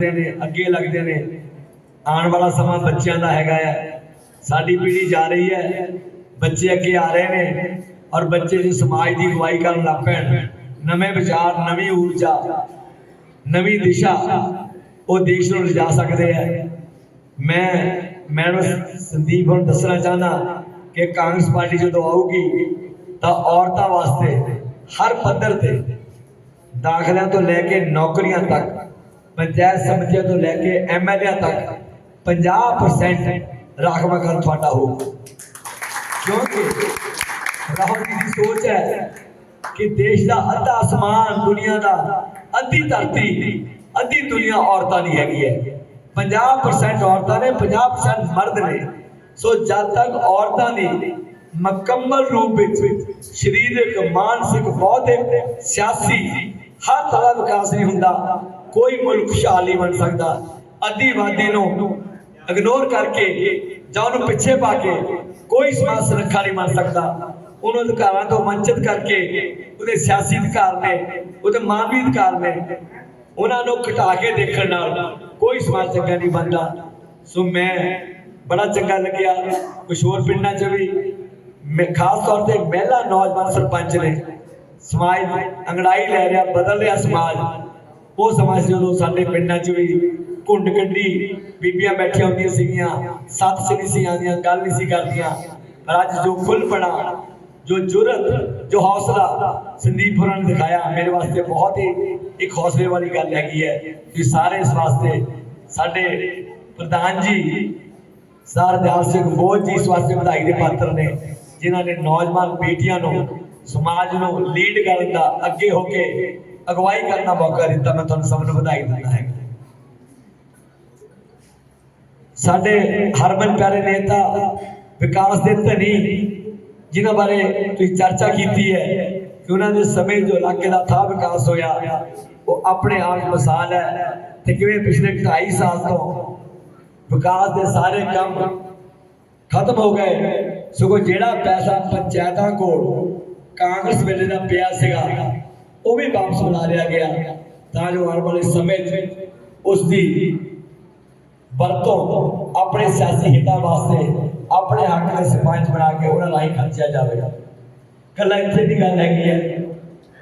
ਲੱਗਦੇ ਨੇ, ਅੱਗੇ ਲੱਗਦੇ ਨੇ। ਆਉਣ ਵਾਲਾ ਸਮਾਂ ਬੱਚਿਆਂ ਦਾ ਹੈਗਾ ਹੈ ਸਾਡੀ ਪੀੜ੍ਹੀ ਜਾ ਰਹੀ ਹੈ। ਬੱਚੇ ਅੱਗੇ ਆ ਰਹੇ ਨੇ ਔਰ ਬੱਚੇ ਜੋ ਸਮਾਜ ਦੀ ਅਗਵਾਈ ਕਰਨ ਲੱਗ ਪੈਣ। ਨਵੇਂ ਵਿਚਾਰ, ਨਵੀਂ ਊਰਜਾ, ਨਵੀਂ ਦਿਸ਼ਾ, ਉਹ ਦੇਸ਼ ਨੂੰ ਲਿਜਾ ਸਕਦੇ ਹੈ ਮੈਂ ਮੈਡਮ ਸੰਦੀਪ ਨੂੰ ਦੱਸਣਾ ਚਾਹੁੰਦਾ ਕਿ ਕਾਂਗਰਸ ਪਾਰਟੀ ਜਦੋਂ ਆਊਗੀ, ਤਾਂ ਔਰਤਾਂ ਵਾਸਤੇ ਹਰ ਪੱਧਰ ਤੇ ਦਾਖਲਿਆਂ ਤੋਂ ਲੈ ਕੇ ਨੌਕਰੀਆਂ ਤੱਕ ਪੰਚਾਇਤ ਸਮਿਤੀਆਂ ਤੋਂ ਲੈ ਕੇ ਐਮਐਲਏ ਤੱਕ 50% ਰਾਖਵਾਂਕਰਨ ਤੁਹਾਡਾ ਹੋਊਗਾ। ਕਿਉਂਕਿ ਰਾਹੁਲ ਜੀ ਦੀ ਸੋਚ ਹੈ ਕਿ ਦੇਸ਼ ਦਾ ਅੱਧਾ ਅਸਮਾਨ, ਦੁਨੀਆ ਦਾ ਅੱਧੀ ਧਰਤੀ, ਅੱਧੀ ਦੁਨੀਆ ਔਰਤਾਂ ਦੀ ਹੈਗੀ ਹੈ। 50% ਔਰਤਾਂ ਨੇ 50% ਮਰਦ ਨੇ। ਸੋ ਜਦ ਤੱਕ ਔਰਤਾਂ ਦੀ ਮੁਕੰਮਲ ਰੂਪ ਵਿੱਚ ਸਰੀਰਕ, ਮਾਨਸਿਕ, ਬੌਧਿਕ, ਸਿਆਸੀ ਹਰ ਤਰ੍ਹਾਂ ਵਿਕਾਸ ਨਹੀਂ ਹੁੰਦਾ ਕੋਈ ਮੁਲਕ ਖੁਸ਼ਹਾਲ ਨਹੀਂ ਬਣ ਸਕਦਾ। ਅੱਧੀ ਵਾਦੀ ਨੂੰ ਇਗਨੋਰ ਕਰਕੇ ਜਾਂ ਉਹਨੂੰ ਪਿੱਛੇ ਪਾ ਕੇ ਕੋਈ ਸਮਾਜ ਸੁਰੱਖਿਆ ਨਹੀਂ ਬਣ ਸਕਦਾ। ਉਹਨੂੰ ਅਧਿਕਾਰਾਂ ਤੋਂ ਵੰਚਿਤ ਕਰਕੇ ਉਹਦੇ ਸਿਆਸੀ ਅਧਿਕਾਰ ਨੇ, ਉਹਦੇ ਮਾਨਵੀ ਅਧਿਕਾਰ ਨੇ, ਉਹਨਾਂ ਨੂੰ ਘਟਾ ਕੇ ਦੇਖਣ ਨਾਲ ਕੋਈ ਸਮਾਜ ਚੰਗਾ ਨਹੀਂ ਬਣਦਾ। ਸੋ ਮੈਂ ਬੜਾ ਚੰਗਾ ਲੱਗਿਆ। ਕੁਛ ਹੋਰ ਪਿੰਡਾਂ 'ਚ ਵੀ ਮੈਂ ਖਾਸ ਤੌਰ ਤੇ ਮਹਿਲਾ ਨੌਜਵਾਨ ਸਰਪੰਚ ਨੇ ਸਮਾਜ ਅੰਗੜਾਈ ਲੈ ਰਿਹਾ ਬਦਲ ਰਿਹਾ ਸਮਾਜ। ਉਹ ਸਮਾਜ ਜਦੋਂ ਸਾਡੇ ਪਿੰਡਾਂ 'ਚ ਵੀ ਘੁੰਡ ਕੱਢੀ, ਬੀਬੀਆਂ ਬੈਠੀਆਂ ਹੁੰਦੀਆਂ ਸੀਗੀਆਂ, ਸੱਤ ਸਿੰਘ ਸੀ ਆਉਂਦੀਆਂ ਗੱਲ ਨਹੀਂ ਸੀ ਕਰਦੀਆਂ। ਪਰ ਅੱਜ ਜੋ ਖੁੱਲ੍ਹਪਣਾ, ਜੋ ਜੁਰਤ, ਜੋ ਹੌਸਲਾ ਸੰਦੀਪ ਹੋਰਾਂ ਨੇ ਦਿਖਾਇਆ, ਮੇਰੇ ਵਾਸਤੇ ਬਹੁਤ ਹੀ ਇੱਕ ਹੌਸਲੇ ਵਾਲੀ ਗੱਲ ਹੈਗੀ ਹੈ ਕਿ ਸਾਰੇ ਇਸ ਵਾਸਤੇ ਸਾਡੇ ਪ੍ਰਧਾਨ ਜੀ ਸਰਦਾਰ ਸਿੰਘ ਬੋਝ ਜੀ ਇਸ ਵਾਸਤੇ ਵਧਾਈ ਦੇ ਪਾਤਰ ਨੇ, ਜਿਨ੍ਹਾਂ ਨੇ ਨੌਜਵਾਨ ਬੇਟੀਆਂ ਨੂੰ, ਸਮਾਜ ਨੂੰ ਲੀਡ ਕਰਨ ਦਾ ਅੱਗੇ ਹੋ ਕੇ ਅਗਵਾਈ ਕਰਨ ਦਾ ਮੌਕਾ ਦਿੱਤਾ, ਮੈਂ ਤੁਹਾਨੂੰ ਸਭ ਨੂੰ ਵਧਾਈ ਦਿੰਦਾ ਹਾਂ। ਸਾਡੇ ਹਰਮਨ ਪਿਆਰੇ ਨੇਤਾ, ਵਿਕਾਸ ਦੇ ਧਨੀ, ਜਿਨ੍ਹਾਂ ਬਾਰੇ ਤੁਸੀਂ ਚਰਚਾ ਕੀਤੀ ਹੈ ਕਿ ਉਹਨਾਂ ਦੇ ਸਮੇਂ ਜੋ ਇਲਾਕੇ ਦਾ ਥਾ ਵਿਕਾਸ ਹੋਇਆ, ਉਹ ਆਪਣੇ ਆਪ 'ਚ ਮਿਸਾਲ ਹੈ ਤੇ ਕਿਵੇਂ ਪਿਛਲੇ 2.5 ਸਾਲ ਤੋਂ ਵਿਕਾਸ ਦੇ ਸਾਰੇ ਕੰਮ ਖਤਮ ਹੋ ਗਏ। ਸਗੋਂ ਜਿਹੜਾ ਪੈਸਾ ਪੰਚਾਇਤਾਂ ਕੋਲ ਕਾਂਗਰਸ ਵੇਲੇ ਦਾ ਪਿਆ ਸੀਗਾ ਉਹ ਵੀ ਵਾਪਸ ਬੁਲਾ ਲਿਆ ਗਿਆ ਤਾਂ ਜੋ ਆਉਣ ਵਾਲੇ ਸਮੇਂ 'ਚ ਉਸ ਦੀ ਵਰਤੋਂ ਆਪਣੇ ਸਿਆਸੀ ਹਿੱਤਾਂ ਵਾਸਤੇ ਆਪਣੇ ਹੱਕ ਦੇ ਸਰਪੰਚ ਬਣਾ ਕੇ ਉਹਨਾਂ ਰਾਹੀਂ ਖਰਚਿਆ ਜਾਵੇਗਾ ਕੱਲਾ ਇੱਥੇ ਦੀ ਗੱਲ ਹੈਗੀ ਹੈ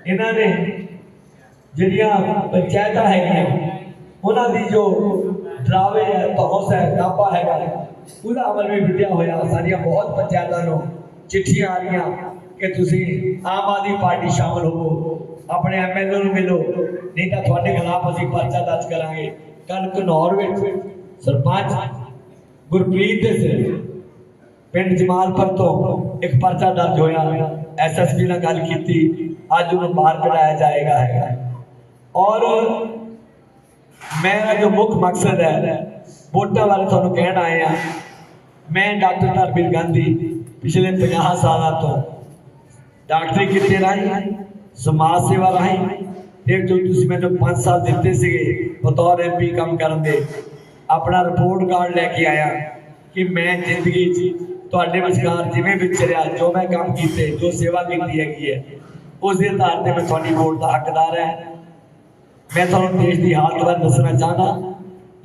ਇਹਨਾਂ ਨੇ ਜਿਹੜੀਆਂ ਪੰਚਾਇਤਾਂ ਹੈਗੀਆਂ ਉਹਨਾਂ ਦੀ ਜੋ ਡਰਾਵੇ ਹੈ ਧੌਂਸ ਹੈ ਦਾਪਾ ਹੈਗਾ ਉਹਦਾ ਅਮਲ ਵੀ ਵਿੱਢਿਆ ਹੋਇਆ ਸਾਡੀਆਂ ਬਹੁਤ ਪੰਚਾਇਤਾਂ ਨੂੰ ਚਿੱਠੀਆਂ ਆ ਰਹੀਆਂ ਕਿ ਤੁਸੀਂ ਆਮ ਆਦਮੀ ਪਾਰਟੀ ਸ਼ਾਮਲ ਹੋਵੋ ਆਪਣੇ ਐਮਐਲਏ ਨੂੰ ਮਿਲੋ। ਨਹੀਂ ਤਾਂ ਤੁਹਾਡੇ ਖਿਲਾਫ ਅਸੀਂ ਪਰਚਾ ਦਰਜ ਕਰਾਂਗੇ। ਕੱਲ ਘਨੌਰ ਵਿੱਚ ਸਰਪੰਚ ਗੁਰਪ੍ਰੀਤ ਦੇ ਸਿਰ ਪਿੰਡ ਜਮਾਲਪੁਰ ਤੋਂ ਇੱਕ ਪਰਚਾ ਦਰਜ ਹੋਇਆ। ਐਸਐਸਪੀ ਨਾਲ ਗੱਲ ਕੀਤੀ। ਅੱਜ ਉਹਨੂੰ ਬਾਹਰ ਕਢਾਇਆ ਜਾਏਗਾ। ਹੈਗਾ ਔਰ ਮੇਰਾ ਜੋ ਮੁੱਖ ਮਕਸਦ ਹੈ, ਵੋਟਾਂ ਬਾਰੇ ਤੁਹਾਨੂੰ ਕਹਿਣ ਆਏ ਆ ਮੈਂ ਡਾਕਟਰ ਧਰਮਵੀਰ ਗਾਂਧੀ ਪਿਛਲੇ 50 ਸਾਲਾਂ ਤੋਂ ਡਾਕਟਰੀ ਕਿਤੇ ਰਾਹੀਂ ਸਮਾਜ ਸੇਵਾ ਰਾਹੀਂ ਫਿਰ ਜੋ ਤੁਸੀਂ ਮੈਨੂੰ 5 ਸਾਲ ਦਿੱਤੇ ਸੀਗੇ, ਬਤੌਰ ਐਮਪੀ ਕੰਮ ਕਰਨ ਦੇ, ਆਪਣਾ ਰਿਪੋਰਟ ਕਾਰਡ ਲੈ ਕੇ ਆਇਆ ਕਿ ਮੈਂ ਜ਼ਿੰਦਗੀ 'ਚ ਤੁਹਾਡੇ ਵਿਚਕਾਰ ਜਿਵੇਂ ਵਿਚਰਿਆ, ਜੋ ਮੈਂ ਕੰਮ ਕੀਤੇ, ਜੋ ਸੇਵਾ ਕੀਤੀ ਹੈਗੀ ਹੈ, ਉਸ ਦੇ ਆਧਾਰ ਤੇ ਮੈਂ ਤੁਹਾਡੀ ਵੋਟ ਦਾ ਹੱਕਦਾਰ ਹੈ। ਮੈਂ ਤੁਹਾਨੂੰ ਦੇਸ਼ ਦੀ ਹਾਲਤ ਬਾਰੇ ਦੱਸਣਾ ਚਾਹਨਾ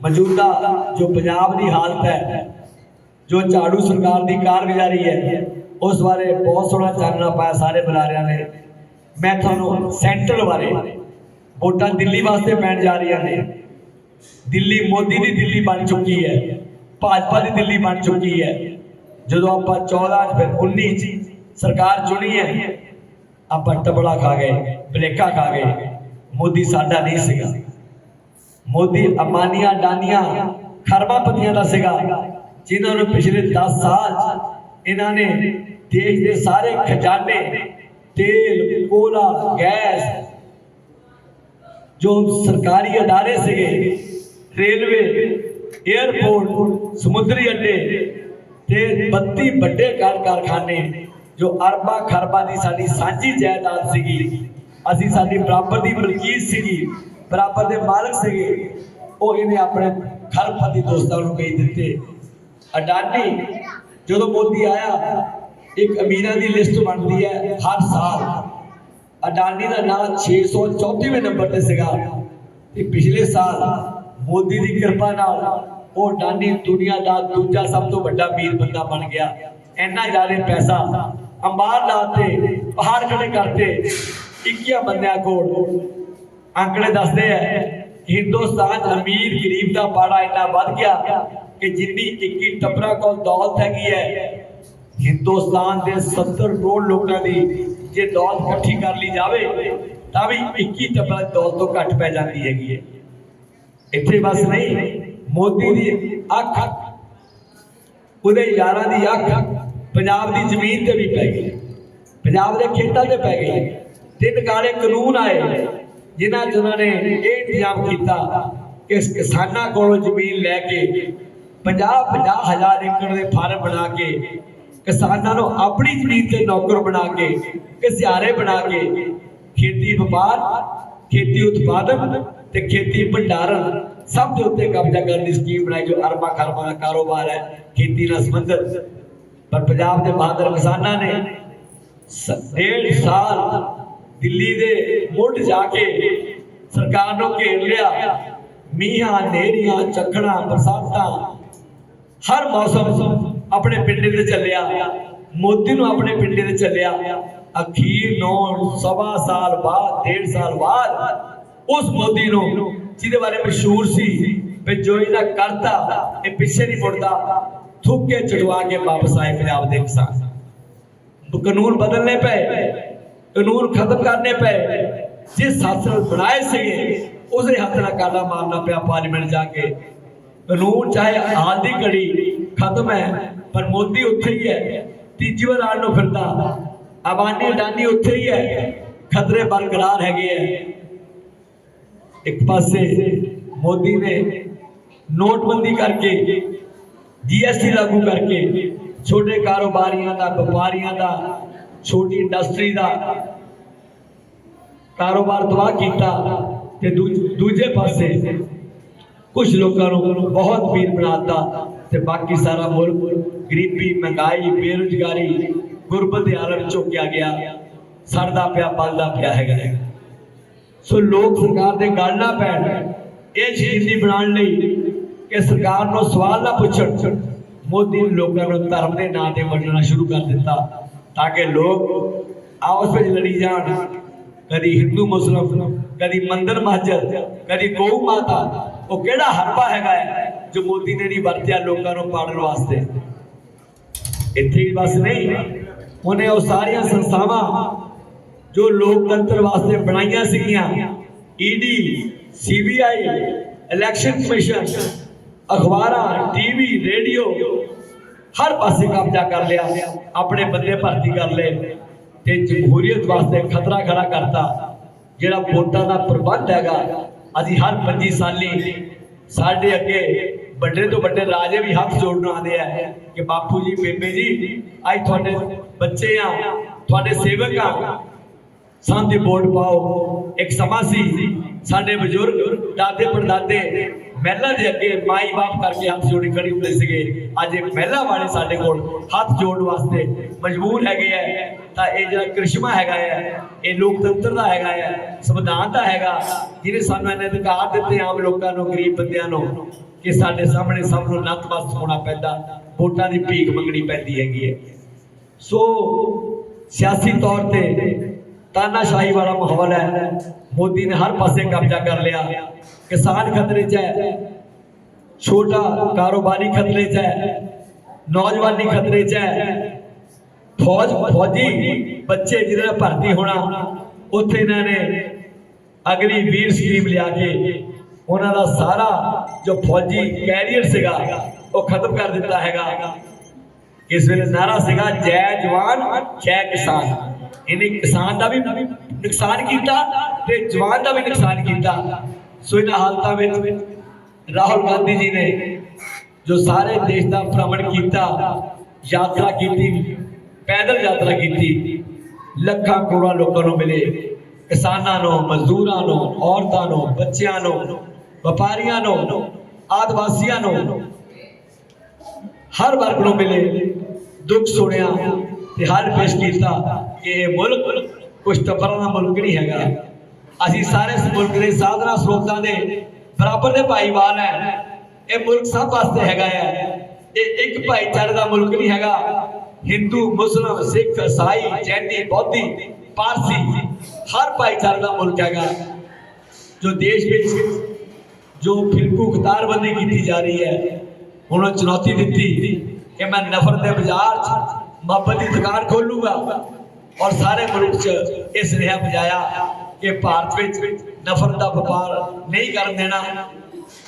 ਮੌਜੂਦਾ ਜੋ ਪੰਜਾਬ ਦੀ ਹਾਲਤ ਹੈ, ਜੋ ਝਾੜੂ ਸਰਕਾਰ ਦੀ ਕਾਰਗੁਜ਼ਾਰੀ ਹੈ, ਉਸ ਬਾਰੇ ਬਹੁਤ ਸੋਹਣਾ ਚਾਨਣਾ ਪਾਇਆ ਸਾਰੇ ਬੁਲਾਰਿਆਂ ਨੇ। ਮੈਂ ਤੁਹਾਨੂੰ ਸੈਂਟਰਲ ਬਾਰੇ ਵੋਟਾਂ ਦਿੱਲੀ ਵਾਸਤੇ ਪੈਣ ਜਾ ਰਹੀਆਂ ਨੇ। ਦਿੱਲੀ ਮੋਦੀ ਦੀ ਦਿੱਲੀ ਬਣ ਚੁੱਕੀ ਹੈ, ਭਾਜਪਾ ਦੀ ਦਿੱਲੀ ਬਣ ਚੁੱਕੀ ਹੈ। ਜਦੋਂ ਆਪਾਂ 14 ਚ ਫਿਰ 19 ਚ ਸਰਕਾਰ ਚੁਣੀ ਹੈ, ਆਪਾਂ ਟਬੜਾ ਖਾ ਗਏ ਬਲੇਕਾ ਖਾ ਗਏ। ਮੋਦੀ ਸਾਡਾ ਨਹੀਂ ਸੀਗਾ। ਮੋਦੀ ਅਮਾਨੀਆਂ ਡਾਨੀਆਂ ਖਰਬਾਪਤੀਆਂ ਦਾ ਸੀਗਾ। ਜਿਨ੍ਹਾਂ ਨੂੰ ਪਿਛਲੇ 10 ਸਾਲ 'ਚ ਇਹਨਾਂ ਨੇ ਦੇਸ਼ ਦੇ ਸਾਰੇ ਖਜ਼ਾਨੇ ਤੇਲ ਕੋਲਾ ਗੈਸ ਜੋ ਸਰਕਾਰੀ ਅਦਾਰੇ ਸੀਗੇ ਰੇਲਵੇ 에ਅਰਪੋਰਟ ਸਮੁੰਦਰੀ ਅੱਡੇ ਤੇ 32 ਵੱਡੇ ਕਾਰ ਕਾਰਖਾਨੇ ਜੋ ਅਰਬਾਂ ਖਰਬਾਂ ਦੀ ਸਾਡੀ ਸਾਂਝੀ ਜਾਇਦਾਦ ਸੀਗੀ ਅਸੀਂ ਸਾਡੀ ਬਰਾਬਰ ਦੀ ਮਲਕੀਤ ਸੀਗੀ ਬਰਾਬਰ ਦੇ ਮਾਲਕ ਸੀਗੇ ਉਹ ਇਹਨੇ ਆਪਣੇ ਖਰਬਪਤੀ ਦੋਸਤਾਂ ਨੂੰ ਕਹੀ ਦਿੱਤੇ ਅਡਾਨੀ ਜਦੋਂ ਮੋਦੀ ਆਇਆ ਇੱਕ ਅਮੀਰਾਂ ਦੀ ਲਿਸਟ ਬਣਦੀ ਹੈ ਹਰ ਸਾਲ। ਅਡਾਨੀ ਦਾ ਨਾਮ 634ਵੇਂ ਨੰਬਰ ਤੇ ਸੀਗਾ। ਤੇ ਪਿਛਲੇ ਸਾਲ ਮੋਦੀ ਦੀ ਕਿਰਪਾ ਨਾਲ ਉਹ ਡਾਨੀ ਦੁਨੀਆ ਦਾ ਦੂਜਾ ਸਭ ਤੋਂ ਵੱਡਾ ਅਮੀਰ ਬੰਦਾ ਬਣ ਗਿਆ। ਇੰਨਾ ਜ਼ਿਆਦਾ ਪੈਸਾ ਅੰਬਾਰ ਲਾਤੇ ਪਹਾੜ ਖੜੇ ਕਰਤੇ 21 ਬੰਦਿਆਂ ਕੋਲ ਅੰਕੜੇ ਦੱਸਦੇ ਆ, ਹਿੰਦੁਸਤਾਨ ਅਮੀਰ ਗਰੀਬ ਦਾ ਪਾੜਾ ਇੰਨਾ ਵੱਧ ਗਿਆ ਕਿ ਜਿੰਨੀ 21 ਟੱਬਰਾਂ ਕੋਲ ਦੌਲਤ ਹੈਗੀ ਹੈ ਹਿੰਦੁਸਤਾਨ ਦੇ 70 ਕਰੋੜ ਲੋਕਾਂ ਦੀ ਜੇ ਦੌਲਤ ਇਕੱਠੀ ਕਰ ਲਈ ਜਾਵੇ, ਤਾਂ ਵੀ 21 ਟੱਬਰਾਂ ਦੌਲਤ ਤੋਂ ਘੱਟ ਪੈ ਜਾਂਦੀ ਹੈਗੀ ਹੈ। ਇੱਥੇ ਬਸ ਨਹੀਂ, ਮੋਦੀ ਦੀ ਅੱਖ, ਉਹਦੇ ਯਾਰਾਂ ਦੀ ਅੱਖ ਪੰਜਾਬ ਦੀ ਜ਼ਮੀਨ ਤੇ ਵੀ ਪੈ ਗਈ। ਪੰਜਾਬ ਦੇ ਖੇਤਾਂ ਤੇ ਪੈ ਗਈ। ਤਿੰਨ ਕਾਲੇ ਕਾਨੂੰਨ ਆਏ, ਜਿਨ੍ਹਾਂ 'ਚ ਉਹਨਾਂ ਨੇ ਇਹ ਇੰਤਜ਼ਾਮ ਕੀਤਾ ਕਿ ਕਿਸਾਨਾਂ ਕੋਲੋਂ ਜ਼ਮੀਨ ਲੈ ਕੇ 50 50 ਹਜ਼ਾਰ ਏਕੜ ਦੇ ਫਾਰਮ ਬਣਾ ਕੇ ਕਿਸਾਨਾਂ ਨੂੰ ਆਪਣੀ ਜ਼ਮੀਨ ਤੇ ਨੌਕਰ ਬਣਾ ਕੇ ਘਸਿਆਰੇ ਬਣਾ ਕੇ ਖੇਤੀ ਵਪਾਰ, ਖੇਤੀ ਉਤਪਾਦਨ ਤੇ ਖੇਤੀ ਭੰਡਾਰਨ ਸਭ ਦੇ ਉੱਤੇ ਕਬਜ਼ਾ ਕਰਨ ਦੀ ਸਕੀਮ ਬਣਾਈ, ਜੋ ਅਰਬਾਂ ਖਰਬਾਂ ਦਾ ਕਾਰੋਬਾਰ ਹੈ, ਖੇਤੀ ਨਾਲ ਸੰਬੰਧਿਤ। ਪਰ ਪੰਜਾਬ ਦੇ ਬਹਾਦਰ ਕਿਸਾਨਾਂ ਨੇ ਡੇਢ ਸਾਲ ਦਿੱਲੀ ਦੇ ਮੁੱਢ ਜਾ ਕੇ ਸਰਕਾਰ ਨੂੰ ਘੇਰ ਲਿਆ। ਮੀਂਹਾਂ, ਨੇਰੀਆਂ ਚੱਖੜਾਂ ਬਰਸਾਤਾਂ, ਹਰ ਮੌਸਮ ਆਪਣੇ ਪਿੰਡੇ ਤੇ ਚੱਲਿਆ। ਮੋਦੀ ਨੂੰ ਆਪਣੇ ਪਿੰਡੇ ਤੇ ਚੱਲਿਆ। ਅਖੀਰ ਨੂੰ ਸਵਾ ਸਾਲ ਬਾਅਦ, ਡੇਢ ਸਾਲ ਬਾਅਦ ਉਸ ਮੋਦੀ ਨੂੰ, ਜਿਹਦੇ ਬਾਰੇ ਮਸ਼ਹੂਰ ਸੀ ਵੀ ਜੋ ਇਹਦਾ ਕਰਤਾ, ਇਹ ਪਿੱਛੇ ਨਹੀਂ ਮੁੜਦਾ, ਥੁੱਕੇ ਚੜਵਾ ਕੇ ਵਾਪਸ ਆਏ ਪੰਜਾਬ ਦੇ ਕਿਸਾਨ। ਕਾਨੂੰਨ ਬਦਲਨੇ ਪਏ, ਕਾਨੂੰਨ ਖਤਮ ਕਰਨੇ ਪਏ। ਜਿਸ ਹੱਥ ਬਣਾਏ ਸੀਗੇ ਉਸੇ ਹੱਥ ਨਾਲ ਕਾਲਾ ਮਾਰਨਾ ਪਿਆ ਪਾਰਲੀਮੈਂਟ ਜਾ ਕੇ। ਕਾਨੂੰਨ ਚਾਹੇ ਹਾਲ ਦੀ ਘੜੀ ਖਤਮ ਹੈ ਪਰ ਮੋਦੀ ਉੱਥੇ ਹੀ ਹੈ। ਤੀਜੀ ਵਾਰ ਆਉਣ ਨੂੰ ਫਿਰਦਾ। ਆਬਾਦੀ ਅਡਾਨੀ ਉੱਥੇ ਹੀ ਹੈ। ਖਤਰੇ ਬਰਕਰਾਰ ਹੈਗੇ ਹੈ। ਇੱਕ ਪਾਸੇ ਮੋਦੀ ਨੇ ਨੋਟਬੰਦੀ ਕਰਕੇ, ਜੀਐਸਟੀ ਲਾਗੂ ਕਰਕੇ, ਛੋਟੇ ਕਾਰੋਬਾਰੀਆਂ ਦਾ, ਵਪਾਰੀਆਂ ਦਾ, ਛੋਟੀ ਇੰਡਸਟਰੀ ਦਾ ਕਾਰੋਬਾਰ ਤਬਾਹ ਕੀਤਾ ਤੇ ਦੂਜ- ਦੂਜੇ ਪਾਸੇ ਕੁਝ ਲੋਕਾਂ ਨੂੰ ਬਹੁਤ ਵੀਰ ਬਣਾਤਾ ਤੇ ਬਾਕੀ ਸਾਰਾ ਮੁਲਕ ਗਰੀਬੀ, ਮਹਿੰਗਾਈ, ਬੇਰੁਜ਼ਗਾਰੀ, ਗੁਰਬਤ ਦੇ ਆਲਮ ਝੋਕਿਆ ਗਿਆ। ਸੜਦਾ ਪਿਆ, ਬਲਦਾ ਪਿਆ ਹੈਗਾ ਸੋ ਲੋਕ ਸਰਕਾਰ ਦੇ ਗੱਲ ਨਾ ਪੈਣ, ਇਹ ਸ਼ਹੀਦੀ ਬਣਾਉਣ ਲਈ ਕਿ ਸਰਕਾਰ ਨੂੰ ਸਵਾਲ ਨਾ ਪੁੱਛਣ। ਮੋਦੀ ਨੇ ਲੋਕਾਂ ਨੂੰ ਧਰਮ ਦੇ ਨਾਂ ਤੇ ਵੰਡਣਾ ਸ਼ੁਰੂ ਕਰ ਦਿੱਤਾ ਤਾਂ ਕਿ ਲੋਕ ਆਪਸ ਵਿੱਚ ਲੜੀ ਜਾਣ। ਕਦੀ ਹਿੰਦੂ ਮੁਸਲਮਾਨ ਕਦੀ ਮੰਦਰ, ਮਸਜਿਦ, ਕਦੀ ਗਊ ਮਾਤਾ। ਉਹ ਕਿਹੜਾ ਹਰਬਾ ਹੈਗਾ ਹੈ? ਜੋ ਮੋਦੀ ਨੇ ਨਹੀਂ ਵਰਤਿਆ ਲੋਕਾਂ ਨੂੰ ਪਾੜਨ ਵਾਸਤੇ। ਇੱਥੇ ਹੀ ਬਸ ਨਹੀਂ, ਉਹਨੇ ਉਹ ਸਾਰੀਆਂ ਸੰਸਥਾਵਾਂ ਜੋ ਲੋਕਤੰਤਰ ਵਾਸਤੇ ਬਣਾਈਆਂ ਸੀਗੀਆਂ ਈਡੀ ਸੀਬੀਆਈ ਇਲੈਕਸ਼ਨ ਕਮਿਸ਼ਨ ਅਖਬਾਰਾਂ ਟੀਵੀ ਰੇਡੀਓ, ਹਰ ਪਾਸੇ ਕਬਜ਼ਾ ਕਰ ਲਿਆ, ਆਪਣੇ ਬੰਦੇ ਭਰਤੀ ਕਰ ਲਏ ਤੇ ਜਮਹੂਰੀਅਤ ਵਾਸਤੇ ਖਤਰਾ ਖੜਾ ਕਰਤਾ, ਜਿਹੜਾ ਵੋਟਾਂ ਦਾ ਪ੍ਰਬੰਧ ਹੈਗਾ, ਅਸੀਂ ਹਰ 25 ਸਾਲੀ ਸਾਡੇ ਅੱਗੇ ਵੱਡੇ ਤੋਂ ਵੱਡੇ ਰਾਜੇ ਵੀ ਹੱਥ ਜੋੜਨ ਆਉਂਦੇ ਆ ਕਿ ਬਾਪੂ ਜੀ, ਬੇਬੇ ਜੀ, ਅੱਜ ਤੁਹਾਡੇ ਬੱਚੇ ਆ, ਤੁਹਾਡੇ ਸੇਵਕ ਆ। ਸਾਨੂੰ ਵੋਟ ਪਾਓ। ਇੱਕ ਸਮਾਂ ਸੀ, ਸਾਡੇ ਬਜ਼ੁਰਗ ਦਾਦੇ ਪੜਦਾਦੇ ਮਹਿਲਾ ਦੇ ਅੱਗੇ ਮਾਈ ਬਾਪ ਕਰਕੇ ਹੱਥ ਜੋੜੀ ਖੜੀ ਹੁੰਦੇ ਸੀਗੇ। ਅੱਜ ਇਹ ਮਹਿਲਾ ਵਾਲੇ ਸਾਡੇ ਕੋਲ ਹੱਥ ਜੋੜਨ ਵਾਸਤੇ ਮਜਬੂਰ ਹੈਗੇ ਆ। ਤਾਂ ਇਹ ਜਿਹੜਾ ਕ੍ਰਿਸ਼ਮਾ ਹੈਗਾ ਹੈ ਇਹ ਲੋਕਤੰਤਰ ਦਾ ਹੈਗਾ ਹੈ ਸੰਵਿਧਾਨ ਦਾ ਹੈਗਾ, ਜਿਹਨੇ ਸਾਨੂੰ ਇਹਨਾਂ ਅਧਿਕਾਰ ਦਿੱਤੇ ਆਮ ਲੋਕਾਂ ਨੂੰ, ਗਰੀਬ ਬੰਦਿਆਂ ਨੂੰ, ਕਿ ਸਾਡੇ ਸਾਹਮਣੇ ਸਭ ਨੂੰ ਨਤਮਸਤ ਹੋਣਾ ਪੈਂਦਾ, ਵੋਟਾਂ ਦੀ ਭੀਖ ਮੰਗਣੀ ਪੈਂਦੀ ਹੈਗੀ ਹੈ। ਸੋ ਸਿਆਸੀ ਤੌਰ ਤੇ ਤਾਨਾਸ਼ਾਹੀ ਵਾਲਾ ਮਾਹੌਲ ਹੈ। ਮੋਦੀ ਨੇ ਹਰ ਪਾਸੇ ਕਬਜ਼ਾ ਕਰ ਲਿਆ। ਕਿਸਾਨ ਖਤਰੇ 'ਚ ਹੈ ਛੋਟਾ ਕਾਰੋਬਾਰੀ ਖਤਰੇ 'ਚ ਹੈ ਨੌਜਵਾਨੀ ਖਤਰੇ 'ਚ ਹੈ ਫੌਜ ਫੌਜੀ ਬੱਚੇ ਜਿਹਨਾਂ ਨੇ ਭਰਤੀ ਹੋਣਾ ਉੱਥੇ ਇਹਨਾਂ ਨੇ ਅਗਲੀ ਵੀਰ ਸਕੀਮ ਲਿਆ ਕੇ ਉਹਨਾਂ ਦਾ ਸਾਰਾ ਜੋ ਫੌਜੀ ਕੈਰੀਅਰ ਸੀਗਾ ਉਹ ਖਤਮ ਕਰ ਦਿੱਤਾ ਹੈਗਾ ਇਸ ਵੇਲੇ ਨਾਰਾ ਸੀਗਾ ਜੈ ਜਵਾਨ ਜੈ ਕਿਸਾਨ ਇਹਨੇ ਕਿਸਾਨ ਦਾ ਵੀ ਨੁਕਸਾਨ ਕੀਤਾ ਤੇ ਜਵਾਨ ਦਾ ਵੀ ਨੁਕਸਾਨ ਕੀਤਾ ਸੋ ਇਹਨਾਂ ਹਾਲਤਾਂ ਵਿੱਚ ਰਾਹੁਲ ਗਾਂਧੀ ਜੀ ਨੇ ਜੋ ਸਾਰੇ ਦੇਸ਼ ਦਾ ਭ੍ਰਮਣ ਕੀਤਾ, ਯਾਤਰਾ ਕੀਤੀ, ਪੈਦਲ ਯਾਤਰਾ ਕੀਤੀ, ਲੱਖਾਂ ਕਰੋੜਾਂ ਲੋਕਾਂ ਨੂੰ ਮਿਲੇ। ਕਿਸਾਨਾਂ ਨੂੰ, ਮਜ਼ਦੂਰਾਂ ਨੂੰ, ਔਰਤਾਂ ਨੂੰ, ਬੱਚਿਆਂ ਨੂੰ, ਵਪਾਰੀਆਂ ਨੂੰ, ਆਦਿਵਾਸੀਆਂ ਨੂੰ ਹਰ ਵਰਗ ਨੂੰ ਮਿਲੇ ਦੁੱਖ ਸੁਣਿਆ ਤੇ ਹਰ ਪੇਸ਼ ਕੀਤਾ ਕਿ ਇਹ ਮੁਲਕ ਕੁਝ ਟੱਬਰਾਂ ਦਾ ਮੁਲਕ ਨਹੀਂ ਹੈਗਾ। ਅਸੀਂ ਸਾਰੇ ਮੁਲਕ ਦੇ ਸਾਧਨਾ ਸਰੋਤਾਂ ਦੇ ਬਰਾਬਰ ਦੇ ਭਾਈਵਾਲ ਹੈ। ਇਹ ਮੁਲਕ ਸਭ ਵਾਸਤੇ ਹੈਗਾ ਹੈ। ਇਹ ਇੱਕ ਭਾਈਚਾਰੇ ਦਾ ਮੁਲਕ ਨਹੀਂ ਹੈਗਾ। ਹਿੰਦੂ ਮੁਸਲਮ ਸਿੱਖ ਇਸਾਈ ਜੈਨੀ, ਬੌਧੀ, ਪਾਰਸੀ, ਹਰ ਭਾਈਚਾਰੇ ਦਾ ਮੁਲਕ ਹੈਗਾ। ਜੋ ਦੇਸ਼ ਵਿੱਚ, ਜੋ ਫਿਰਕੂ ਖਤਾਰਬੰਦੀ ਕੀਤੀ ਜਾ ਰਹੀ ਹੈ, ਹੁਣ ਉਹ ਚੁਣੌਤੀ ਦਿੱਤੀ ਕਿ ਮੈਂ ਨਫ਼ਰਤ ਦੇ ਬਾਜ਼ਾਰ 'ਚ ਮੁਹੱਬਤ ਦੀ ਦੁਕਾਨ ਖੋਲੂਗਾ ਔਰ ਸਾਰੇ ਮੁਲਕ 'ਚ ਇਹ ਸੁਨੇਹਾ ਪਹੁੰਚਾਇਆ ਕਿ ਭਾਰਤ ਵਿੱਚ ਨਫ਼ਰਤ ਦਾ ਵਪਾਰ ਨਹੀਂ ਕਰਨ ਦੇਣਾ,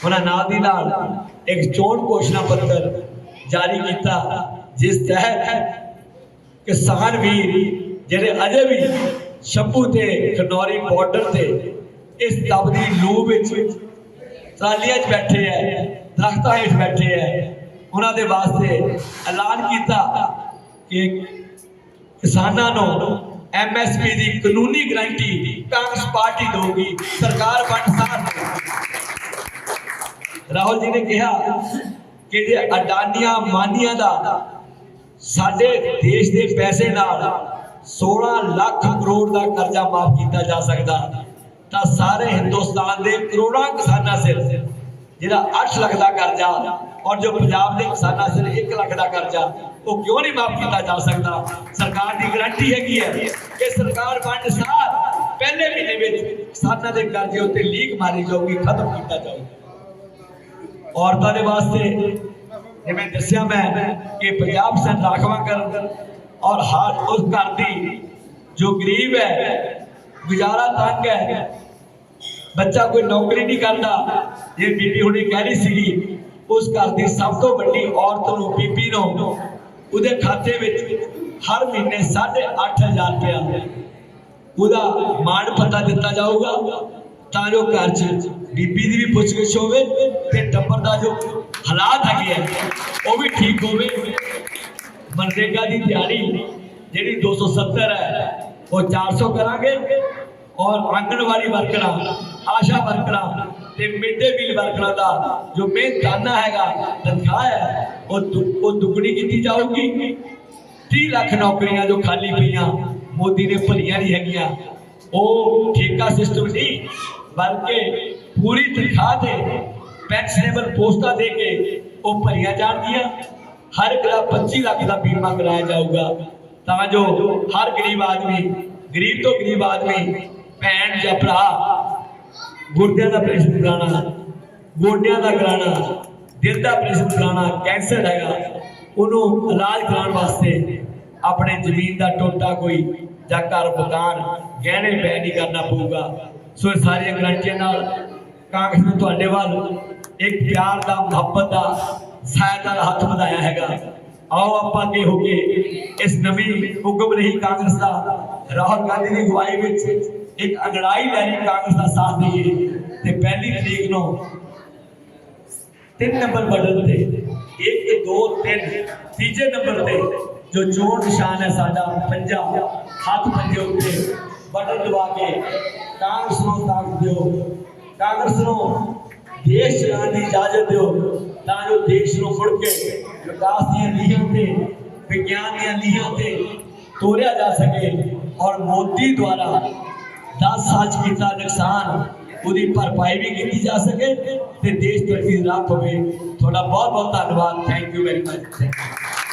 ਉਹਨਾਂ ਨਾਲ ਦੀ ਨਾਲ ਇੱਕ ਚੋਣ ਘੋਸ਼ਣਾ ਪੱਤਰ ਜਾਰੀ ਕੀਤਾ, ਜਿਸ ਤਹਿਤ ਕਿਸਾਨ ਵੀਰ ਜਿਹੜੇ ਅਜੇ ਵੀ ਸ਼ੰਭੂ ਤੇ ਖਨੌਰੀ ਬਾਰਡਰ ਤੇ ਇਸ ਤਬਦੀ ਲੂ ਵਿੱਚ ਟਰਾਲੀਆਂ 'ਚ ਬੈਠੇ ਐ, ਦਰਖਤਾਂ ਹੇਠ ਬੈਠੇ ਐ, ਉਹਨਾਂ ਦੇ ਵਾਸਤੇ ਐਲਾਨ ਕੀਤਾ ਕਿ ਕਿਸਾਨਾਂ ਨੂੰ ਐਮਐਸਪੀ ਦੀ ਕਾਨੂੰਨੀ ਗਰੰਟੀ ਕਾਂਗਰਸ ਪਾਰਟੀ ਦੇਊਗੀ, ਸਰਕਾਰ ਵੰਡ ਸਾਰ ਰਾਹੁਲ ਜੀ ਨੇ ਕਿਹਾ ਕਿ ਜੇ ਅਡਾਨੀਆਂ ਮਾਨੀਆਂ ਦਾ ਸਾਡੇ ਦੇਸ਼ ਦੇ ਪੈਸੇ ਨਾਲ 16 ਲੱਖ ਕਰੋੜ ਦਾ ਕਰਜ਼ਾ ਮਾਫ ਕੀਤਾ ਜਾ ਸਕਦਾ, ਤਾਂ ਸਾਰੇ ਹਿੰਦੁਸਤਾਨ ਦੇ ਕਰੋੜਾਂ ਕਿਸਾਨਾਂ ਸਿਰ, ਜਿਹੜਾ 8 ਲੱਖ ਦਾ ਕਰਜ਼ਾ ਔਰ ਜੋ ਪੰਜਾਬ ਦੇ ਕਿਸਾਨਾਂ ਸਿਰ 1 ਲੱਖ ਦਾ ਕਰਜ਼ਾ ਉਹ ਕਿਉਂ ਨਹੀਂ ਮਾਫ ਕੀਤਾ ਜਾ ਸਕਦਾ? ਸਰਕਾਰ ਦੀ ਗਰੰਟੀ ਹੈਗੀ ਹੈ ਕਿ ਸਰਕਾਰ ਵੰਡ ਸਾਰ ਪਹਿਲੇ ਮਹੀਨੇ ਵਿੱਚ ਕਿਸਾਨਾਂ ਦੇ ਕਰਜ਼ੇ ਉੱਤੇ ਲੀਕ ਮਾਰੀ ਜਾਊਗੀ, ਖਤਮ ਕੀਤਾ ਜਾਊਗਾ। ਔਰਤਾਂ ਦੇ ਵਾਸਤੇ ਜਿਵੇਂ ਦੱਸਿਆ ਮੈਂ ਕਿ 50% ਰਾਖਵਾਂ ਕਰਨ ਔਰ ਹਰ ਉਸ ਘਰ ਦੀ ਜੋ ਗਰੀਬ ਹੈ, ਗੁਜ਼ਾਰਾ ਤੰਗ ਹੈ, ਬੱਚਾ ਕੋਈ ਨੌਕਰੀ ਨਹੀਂ ਕਰਦਾ ਜੇ ਬੀਬੀ ਹੁਣੇ ਕਹਿ ਰਹੀ ਸੀਗੀ, ਉਸ ਘਰ ਦੀ ਸਭ ਤੋਂ ਵੱਡੀ ਔਰਤ ਨੂੰ, ਬੀਬੀ ਨੂੰ ਉਹਦੇ ਖਾਤੇ ਵਿੱਚ ਹਰ ਮਹੀਨੇ 8500 ਰੁਪਇਆ। ਉਹਦਾ ਮਾਣ ਪਤਾ ਦਿੱਤਾ ਜਾਊਗਾ, ਤਾਂ ਜੋ ਘਰ 'ਚ ਬੀਬੀ ਦੀ ਵੀ ਪੁੱਛਗਿੱਛ ਹੋਵੇ ਤੇ ਟੱਬਰ ਦਾ ਜੋ ਹਾਲਾਤ ਹੈਗੇ ਆ, ਉਹ ਵੀ ਠੀਕ ਹੋਵੇ। ਮਨਰੇਗਾ ਦੀ ਦਿਹਾੜੀ ਜਿਹੜੀ 270 ਹੈ, ਉਹ 400 ਕਰਾਂਗੇ ਔਰ ਆਂਗਣਵਾੜੀ ਵਰਕਰਾਂ ਆਸ਼ਾ ਵਰਕਰਾਂ ਤੇ ਮਿੱਡੇ ਮੀਲ ਵਰਕਰਾਂ ਦਾ ਜੋ ਮਿਹਨਤਾਨਾ ਹੈਗਾ, ਤਨਖਾਹ ਹੈ, ਉਹ ਦੁ- ਉਹ ਦੁੱਗਣੀ ਕੀਤੀ ਜਾਊਗੀ। 30 ਲੱਖ ਨੌਕਰੀਆਂ ਜੋ ਖਾਲੀ ਪਈਆਂ, ਮੋਦੀ ਨੇ ਭਰੀਆਂ ਨਹੀਂ ਹੈਗੀਆਂ। ਉਹ ਠੇਕਾ ਸਿਸਟਮ ਨਹੀਂ, ਬਲਕਿ ਪੂਰੀ ਤਨਖਾਹ ਤੇ ਪੈਨਸ਼ਨੇਬਲ ਪੋਸਟਾਂ ਦੇ ਕੇ ਉਹ ਭਰੀਆਂ ਜਾਣਗੀਆਂ। ਹਰ ਇੱਕ ਦਾ 25 ਲੱਖ ਦਾ ਬੀਮਾ ਕਰਾਇਆ ਜਾਊਗਾ। ਤਾਂ ਜੋ ਹਰ ਗਰੀਬ ਆਦਮੀ, ਗਰੀਬ ਤੋਂ ਗਰੀਬ ਆਦਮੀ, ਭੈਣ ਜਾਂ ਭਰਾ ਗੁਰਦਿਆਂ ਦਾ ਆਪਰੇਸ਼ਨ ਕਰਾਉਣਾ ਗੋਡਿਆਂ ਦਾ ਕਰਾਉਣਾ ਦਿਲ ਦਾ ਆਪਰੇਸ਼ਨ ਕਰਾਉਣਾ ਕੈਂਸਰ ਹੈਗਾ, ਉਹਨੂੰ ਇਲਾਜ ਕਰਾਉਣ ਵਾਸਤੇ ਆਪਣੇ ਜ਼ਮੀਨ ਦਾ ਟੋਟਾ ਕੋਈ ਜਾਂ ਘਰ, ਮਕਾਨ ਗਹਿਣੇ ਪੈ ਨਹੀਂ ਕਰਨਾ ਪਊਗਾ। ਸੋ ਇਹ ਸਾਰੀਆਂ ਗਰੰਟੀਆਂ ਨਾਲ ਕਾਂਗਰਸ ਨੇ ਤੁਹਾਡੇ ਵੱਲ ਇੱਕ ਪਿਆਰ ਦਾ, ਮੁਹੱਬਤ ਦਾ ਸਹਾਇਤਾ ਦਾ ਹੱਥ ਵਧਾਇਆ ਹੈਗਾ। ਆਓ ਆਪਾਂ ਅੱਗੇ ਹੋ ਕੇ ਇਸ ਨਵੀਂ ਹੁਕਮ ਰਹੀ ਕਾਂਗਰਸ ਦਾ, ਰਾਹੁਲ ਗਾਂਧੀ ਦੀ ਅਗਵਾਈ ਵਿੱਚ ਇੱਕ ਅਗੜਾਈ ਲੈਣੀ ਕਾਂਗਰਸ ਦਾ ਸਾਥ ਦੇਈਏ ਤੇ ਪਹਿਲੀ ਤਰੀਕ ਨੂੰ ਤਿੰਨ ਨੰਬਰ ਬਟਨ ਤੇ 1 2 3 ਤੀਜੇ ਨੰਬਰ ਤੇ ਜੋ ਚੋਣ ਨਿਸ਼ਾਨ ਹੈ ਸਾਡਾ, ਪੰਜਾ, ਹੱਥ ਪੰਜੇ ਉੱਤੇ, ਬਟਨ ਦਬਾ ਕੇ ਕਾਂਗਰਸ ਨੂੰ ਤਾਕਤ ਦਿਓ। ਕਾਂਗਰਸ ਨੂੰ ਦੇਸ਼ ਚਲਾਉਣ ਦੀ ਇਜਾਜ਼ਤ ਦਿਓ, ਤਾਂ ਜੋ ਦੇਸ਼ ਨੂੰ ਫੁੜ ਕੇ ਵਿਕਾਸ ਦੀਆਂ ਲੀਹਾਂ ਤੇ ਵਿਗਿਆਨ ਦੀਆਂ ਲੀਹਾਂ ਤੇ ਤੋਰਿਆ ਜਾ ਸਕੇ ਔਰ ਮੋਦੀ ਦੁਆਰਾ 10 ਸਾਲ 'ਚ ਕੀਤਾ ਨੁਕਸਾਨ, ਉਹਦੀ ਭਰਪਾਈ ਵੀ ਕੀਤੀ ਜਾ ਸਕੇ ਤੇ ਦੇਸ਼ ਤਰੱਕੀ ਦੀ ਰਾਹ ਹੋਵੇ ਤੁਹਾਡਾ ਬਹੁਤ ਬਹੁਤ ਧੰਨਵਾਦ। Thank you very much thank you